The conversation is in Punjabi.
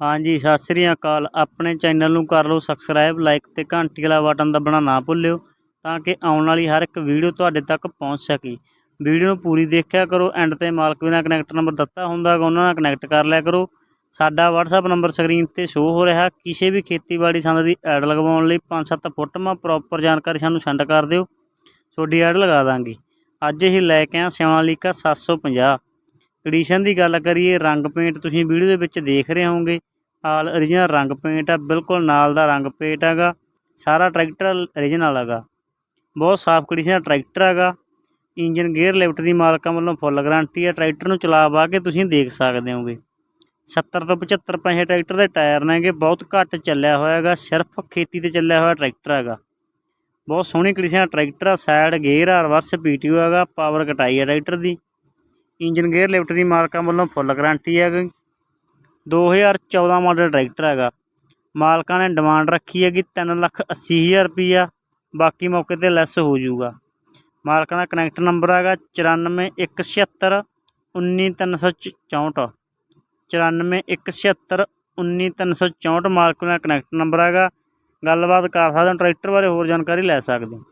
ਹਾਂਜੀ, ਸਤਿ ਸ੍ਰੀ ਅਕਾਲ। ਆਪਣੇ ਚੈਨਲ ਨੂੰ ਕਰ ਲਓ ਸਬਸਕ੍ਰਾਈਬ ਲਾਈਕ ਤੇ ਘੰਟੀ ਵਾਲਾ ਬਟਨ ਦਬਾਉਣਾ ਨਾ ਭੁੱਲਿਓ ਤਾਂ ਕਿ ਆਉਣ ਵਾਲੀ ਹਰ ਇੱਕ ਵੀਡੀਓ ਤੁਹਾਡੇ ਤੱਕ ਪਹੁੰਚ ਸਕੇ। ਵੀਡੀਓ ਨੂੰ ਪੂਰੀ ਦੇਖਿਆ ਕਰੋ ਐਂਡ ਤੇ ਮਾਲਕ ਵੀ ਨਾਲ ਕਨੈਕਟ ਨੰਬਰ ਦਿੱਤਾ ਹੁੰਦਾ ਗਾ ਉਹਨਾਂ ਨਾਲ ਕਨੈਕਟ ਕਰ ਲਿਆ ਕਰੋ। ਸਾਡਾ WhatsApp ਨੰਬਰ ਸਕਰੀਨ ਤੇ ਸ਼ੋ ਹੋ ਰਿਹਾ। ਕਿਸੇ ਵੀ ਖੇਤੀਬਾੜੀ ਸੰਦ ਦੀ ਐਡ ਲਗਵਾਉਣ ਲਈ 5-7 ਫੋਟੋਆਂ ਪ੍ਰੋਪਰ ਜਾਣਕਾਰੀ ਸਾਨੂੰ ਸੈਂਡ ਕਰ ਦਿਓ। ਤੁਹਾਡੀ ਐਡ ਲਗਾ ਦਾਂਗੇ। ਅੱਜ ਹੀ ਲੈ ਕੇ ਆ ਸਿਆਣਾਲੀਕਾ 750 ਕੰਡੀਸ਼ਨ ਦੀ ਗੱਲ ਕਰੀਏ, ਰੰਗ ਪੇਂਟ ਤੁਸੀਂ ਵੀਡੀਓ ਦੇ ਵਿੱਚ ਦੇਖ ਰਹੇ ਹੋਵੋਗੇ। ਆਲ origignal ਰੰਗ ਪੇਂਟ ਆ, ਬਿਲਕੁਲ ਨਾਲ ਦਾ ਰੰਗ ਪੇਂਟ ਹੈਗਾ। ਸਾਰਾ ਟਰੈਕਟਰ origignal ਹੈਗਾ। ਬਹੁਤ ਸਾਫ਼ ਕੰਡੀਸ਼ਨ ਦਾ ਟਰੈਕਟਰ ਹੈਗਾ। ਇੰਜਨ ਗੇਅਰ ਲਿਫਟ ਦੀ ਮਾਲਕਾਂ ਵੱਲੋਂ ਫੁੱਲ ਗਾਰੰਟੀ ਹੈ ਟਰੈਕਟਰ ਨੂੰ ਚਲਾ ਵਾ ਕੇ ਤੁਸੀਂ ਦੇਖ ਸਕਦੇ ਹੋਗੇ 70 ਤੋਂ 75 ਪੈਸੇ ਟਰੈਕਟਰ ਦੇ ਟਾਇਰ ਨੇਗੇ ਬਹੁਤ ਘੱਟ ਚੱਲਿਆ ਹੋਇਆ ਹੈਗਾ। ਸਿਰਫ ਖੇਤੀ ਤੇ ਚੱਲਿਆ ਹੋਇਆ ਟਰੈਕਟਰ ਹੈਗਾ। ਬਹੁਤ ਸੋਹਣੀ ਕੰਡੀਸ਼ਨ ਦਾ ਟਰੈਕਟਰ ਆ। ਸਾਈਡ ਗੇਅਰ ਆ ਰਿਵਰਸ ਪੀਟੀਓ ਹੈਗਾ। ਪਾਵਰ ਕਟਾਈ ਹੈ ਟਰੈਕਟਰ ਦੀ। ਇੰਜਨ ਗੇਅਰ ਲਿਫਟ ਦੀ ਮਾਲਕਾਂ ਵੱਲੋਂ ਫੁੱਲ ਗਾਰੰਟੀ ਹੈਗੀ 2014 ਮਾਡਲ ਟਰੈਕਟਰ ਹੈਗਾ। ਮਾਲਕਾਂ ਨੇ ਡਿਮਾਂਡ ਰੱਖੀ ਹੈਗੀ ਤਿੰਨ ਲੱਖ ਅੱਸੀ ਹਜ਼ਾਰ ਰੁਪਈਆ, ਬਾਕੀ ਮੌਕੇ ਤੇ ਲੈਸ ਹੋ ਜਾਊਗਾ। ਮਾਲਕਾਂ ਦਾ ਕਨੈਕਟ ਨੰਬਰ ਹੈਗਾ 94176 19364 94176 19364 ਮਾਲਕ ਦਾ ਕਨੈਕਟ ਨੰਬਰ ਹੈਗਾ। ਗੱਲਬਾਤ ਕਰ ਸਕਦੇ ਹੋ, ਟਰੈਕਟਰ ਬਾਰੇ ਹੋਰ ਜਾਣਕਾਰੀ ਲੈ ਸਕਦੇ ਹੋ।